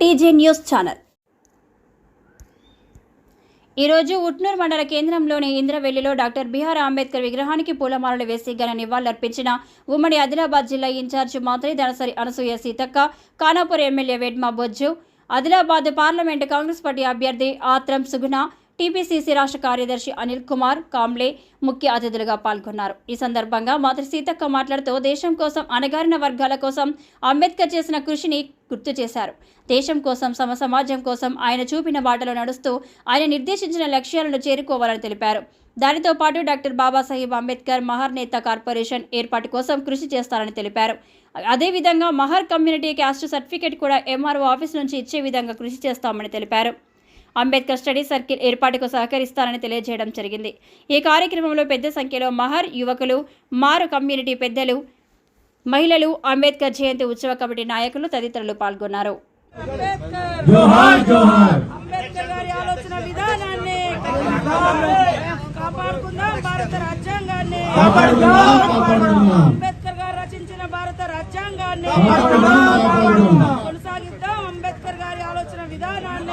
TJ news channel. ఈరోజు ఉట్నూర్ మండల కేంద్రంలోని ఇంద్రవెల్లిలో డాక్టర్ బిఆర్ అంబేద్కర్ విగ్రహానికి పూలమాలలు వేసి ఘన నివాళులర్పించిన ఉమ్మడి ఆదిలాబాద్ జిల్లా ఇన్ఛార్జ్ మంత్రి Danasari Anasuya Seethakka Khanapur MLA Vedma Bojju Adilabad parliament Congress party అభ్యర్థి ఆత్రం సుగుణ టీపీసీసీ రాష్ట్ర కార్యదర్శి అనిల్ కుమార్ కాంబ్లే ముఖ్య అతిథులుగా పాల్గొన్నారు. ఈ సందర్భంగా మంత్రి సీతక్క మాట్లాడుతూ దేశం కోసం అణగారిన వర్గాల కోసం అంబేద్కర్ చేసిన కృషిని గుర్తు చేశారు. దేశం కోసం సమ సమాజం కోసం ఆయన చూపిన బాటలో నడుస్తూ ఆయన నిర్దేశించిన లక్ష్యాలను చేరుకోవాలని తెలిపారు. దానితో పాటు డాక్టర్ బాబాసాహెబ్ అంబేద్కర్ మహర్ నేత కార్పొరేషన్ ఏర్పాటు కోసం కృషి చేస్తారని తెలిపారు. అదేవిధంగా మహర్ కమ్యూనిటీ క్యాస్ట్ సర్టిఫికేట్ కూడా ఎంఆర్ఓ ఆఫీస్ నుంచి ఇచ్చే విధంగా కృషి చేస్తామని తెలిపారు. అంబేద్కర్ స్టడీ సర్కిల్ ఏర్పాటుకు సహకరిస్తారని తెలియజేయడం జరిగింది. ఈ కార్యక్రమంలో పెద్ద సంఖ్యలో మహర్ యువకులు మారు కమ్యూనిటీ పెద్దలు మహిళలు అంబేద్కర్ జయంతి ఉత్సవ కమిటీ నాయకులు తదితరులు పాల్గొన్నారు. అంబేద్కర్ గారు రచించిన భారత రాజ్యాంగాన్ని కాపాడుకుందాం కాపాడుకుందాం కొనసాగిద్దాం అంబేద్కర్ గారి ఆలోచన విధానాన్ని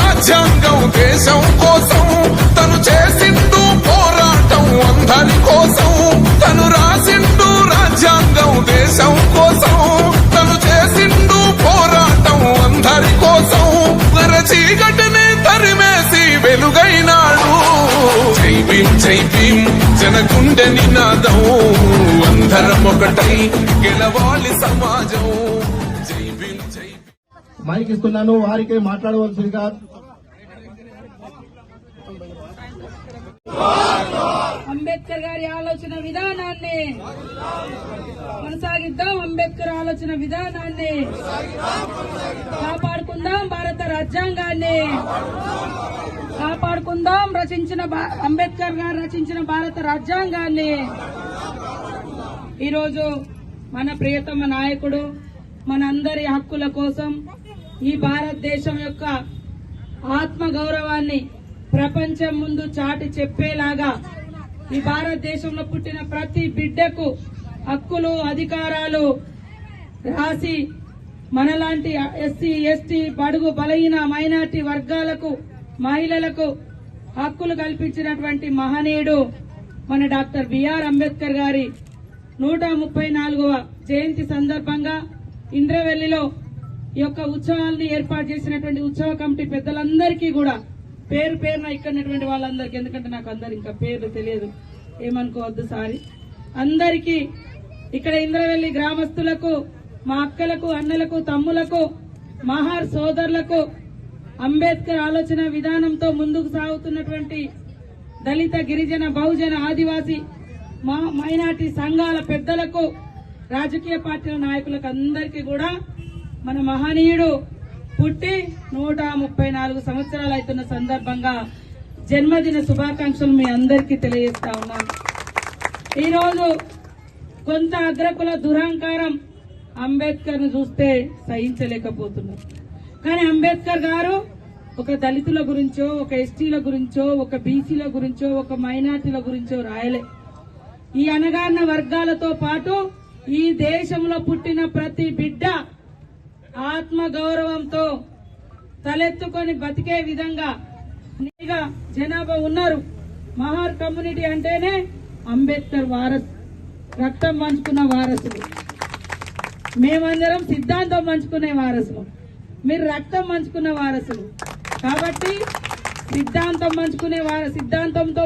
రాజ్యాంగం దేశం కోసం తను చేసిండు పోరాటం అందరి కోసం. తను రాసిండు రాజ్యాంగం దేశం కోసం తను చేసిండు పోరాటం అందరి కోసం. మర చీకటిని తరిమేసి వెలుగైనాడు. జై భీం జై భీం జనగుండె నినాదం. అందరం ఒకటై గెలవాలి సమాజం. జై మైక్ ఇస్తున్నాను వారికి మాట్లాడవలసిందిగా అంబేద్కర్ గారి ఆలోచన విధానాన్ని కొనసాగిద్దాం. అంబేద్కర్ ఆలోచన విధానాన్ని కాపాడుకుందాం భారత రాజ్యాంగాన్ని కాపాడుకుందాం. రచించిన భా- అంబేద్కర్ గారు రచించిన భారత రాజ్యాంగాన్ని ఈరోజు మన ప్రియతమ నాయకుడు మనందరి హక్కుల కోసం ఈ భారతదేశం యొక్క ఆత్మ గౌరవాన్ని ప్రపంచం ముందు చాటి చెప్పేలాగా ఈ భారతదేశంలో పుట్టిన ప్రతి బిడ్డకు హక్కులు అధికారాలు రాసి మనలాంటి ఎస్సీ ఎస్టీ బడుగు బలహీన మైనార్టీ వర్గాలకు మహిళలకు హక్కులు కల్పించినటువంటి మహనీయుడు మన డాక్టర్ బిఆర్ అంబేద్కర్ గారి నూట ముప్పై నాలుగవ జయంతి సందర్భంగా ఇంద్రవెల్లిలో ఈ యొక్క ఉత్సవాలను ఏర్పాటు చేసినటువంటి ఉత్సవ కమిటీ పెద్దలందరికీ కూడా పేరు పేరున ఇక్కడ ఉన్నటువంటి వాళ్ళందరికీ ఎందుకంటే నాకు అందరు ఇంకా పేర్లు తెలియదు. ఏమనుకోవద్దు సారీ. అందరికీ ఇక్కడ ఇంద్రవెల్లి గ్రామస్తులకు మా అక్కలకు అన్నలకు తమ్ములకు మహార్ సోదరులకు అంబేద్కర్ ఆలోచన విధానంతో ముందుకు సాగుతున్నటువంటి దళిత గిరిజన బహుజన ఆదివాసి మా మైనార్టీ సంఘాల పెద్దలకు రాజకీయ పార్టీల నాయకులకు అందరికీ కూడా మన మహనీయుడు పుట్టి నూట ముప్పై నాలుగు సంవత్సరాలు అవుతున్న సందర్భంగా జన్మదిన శుభాకాంక్షలు మీ అందరికీ తెలియజేస్తా ఉన్నాను ఈరోజు కొంత అగ్రకుల దురహంకారం అంబేద్కర్ను చూస్తే సహించలేకపోతున్నారు కానీ అంబేద్కర్ గారు ఒక దళితుల గురించో ఒక ఎస్టీల గురించో ఒక బీసీల గురించో ఒక మైనార్టీల గురించో రాయలే. ఈ అనగాన వర్గాలతో పాటు ఈ దేశంలో పుట్టిన ప్రతి బిడ్డ ఆత్మ గౌరవంతో తలెత్తుకొని బతికే విధంగా నిగా జనాభా ఉన్నారు. మహార్ కమ్యూనిటీ అంటేనే అంబేద్కర్ వారసు రక్తం పంచుకున్న వారసులు. మేమందరం సిద్ధాంతం పంచుకునే వారసులు. మీరు రక్తం పంచుకున్న వారసులు. కాబట్టి సిద్ధాంతం పంచుకునే వార సిద్ధాంతంతో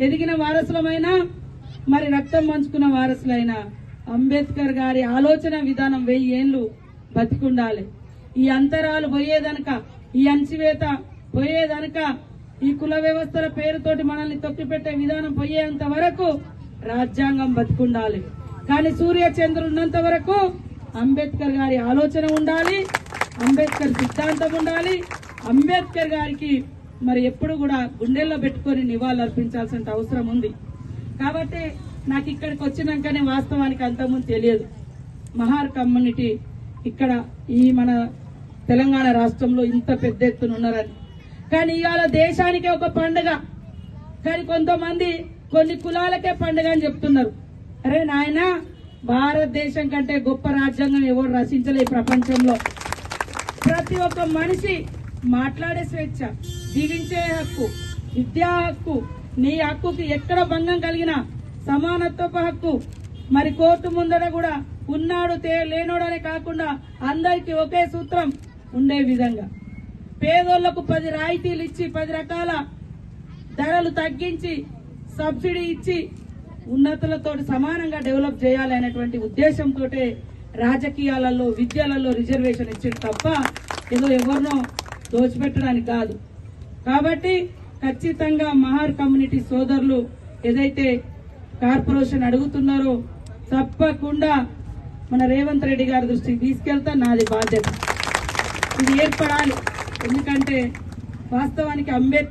ఎదిగిన వారసులమైనా మరి రక్తం పంచుకున్న వారసులైనా అంబేద్కర్ గారి ఆలోచన విధానం వెయ్యి ఏళ్ళు బతికుండాలి. ఈ అంతరాలు పోయేదనక ఈ అంచివేత పోయేదనక ఈ కుల వ్యవస్థల పేరుతోటి మనల్ని తొక్కిపెట్టే విధానం పోయేంత వరకు రాజ్యాంగం బతికుండాలి. కానీ సూర్య చంద్రుడు ఉన్నంత వరకు అంబేద్కర్ గారి ఆలోచన ఉండాలి అంబేద్కర్ సిద్ధాంతం ఉండాలి. అంబేద్కర్ గారికి మరి ఎప్పుడు కూడా గుండెల్లో పెట్టుకొని నివాళులు అర్పించాల్సిన అవసరం ఉంది. కాబట్టి నాకు ఇక్కడికి వచ్చినాకనే వాస్తవానికి అంతకుముందు తెలియదు. మహార్ కమ్యూనిటీ ఇక్కడ ఈ మన తెలంగాణ రాష్ట్రంలో ఇంత పెద్ద ఎత్తున ఉన్నారని. కానీ ఇవాళ దేశానికే ఒక పండుగ. కానీ కొంతమంది కొన్ని కులాలకే పండుగ అని చెప్తున్నారు. అరే నాయన భారతదేశం కంటే గొప్ప రాజ్యాంగం ఎవరు రచించలే ఈ ప్రపంచంలో? ప్రతి ఒక్క మనిషి మాట్లాడే స్వేచ్ఛ జీవించే హక్కు విద్యా హక్కు నీ హక్కుకి ఎక్కడ భంగం కలిగినా సమానత్వపు హక్కు. మరి కోర్టు ముందర కూడా ఉన్నాడు తే లేనోడనే కాకుండా అందరికీ ఒకే సూత్రం ఉండే విధంగా. పేదోళ్ళకు పది రాయితీలు ఇచ్చి పది రకాల ధరలు తగ్గించి సబ్సిడీ ఇచ్చి ఉన్నతులతో సమానంగా డెవలప్ చేయాలి అనేటువంటి ఉద్దేశంతో రాజకీయాలలో విద్యలలో రిజర్వేషన్ ఇచ్చింది తప్ప ఏదో ఎవరినో దోచిపెట్టడానికి కాదు. కాబట్టి ఖచ్చితంగా మహార్ కమ్యూనిటీ సోదరులు ఏదైతే కార్పొరేషన్ అడుగుతున్నారో తప్పకుండా మన రేవంత్ రెడ్డి గారి దృష్టికి తీసుకెళ్తా నాది బాధ్యత. ఇది ఏర్పడాలి. ఎందుకంటే వాస్తవానికి అంబేద్కర్